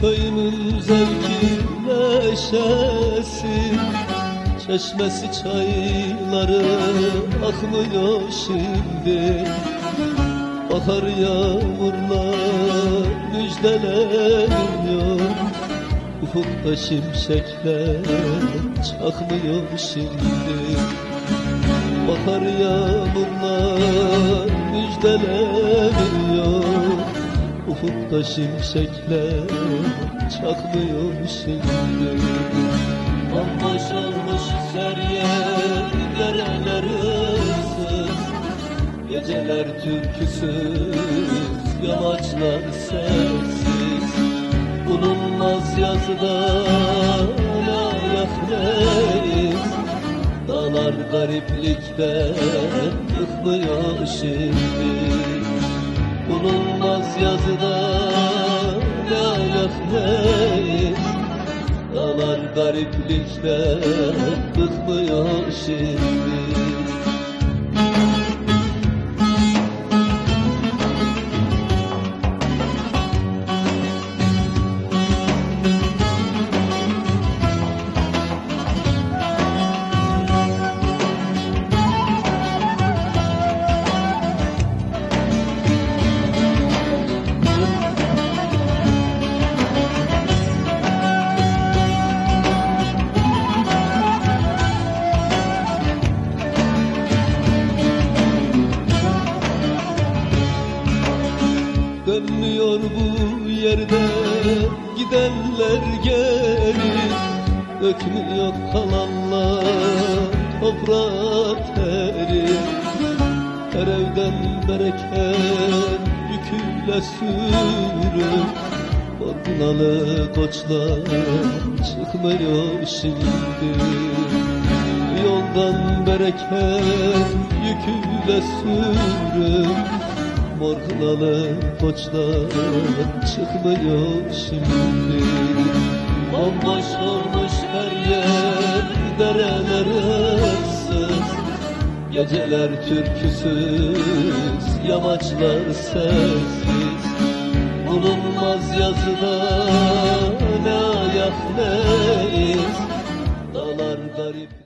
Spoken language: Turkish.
köyümün zevki neşesi Çeşmesi çayları akmıyor şimdi. Bahar yağmurlar müjdeleniyor Ufukta şimşekler çakmıyor şimdi. Bahar yağmurlar müjdeleniyor Ufukta şimşekler çakmıyor şimdi Bomboş olmuş her yer dereler ıssız. Geceler türküsüz yamaçlar sessiz Bulunmaz yazıda ayak neyiz? Dağlar gariplikten yıkmıyor şimdi. Bulunmaz yazıda gariplikten bıkmıyor şimdi Dönmüyor bu yerde gidenler geri Dökmüyor kalanlar toprak teri Her evden bereket yüküyle sürür. Korkunalı koçlar çıkmıyor şimdi. Yoldan bereket yüküyle sürür Morgulalı koçlar çıkmıyor şimdi. Bomboş olmuş her yer dereler ıssız. Geceler türküsüz yamaçlar sessiz. Bulunmaz yazıda ne ayak ne Dağlar garip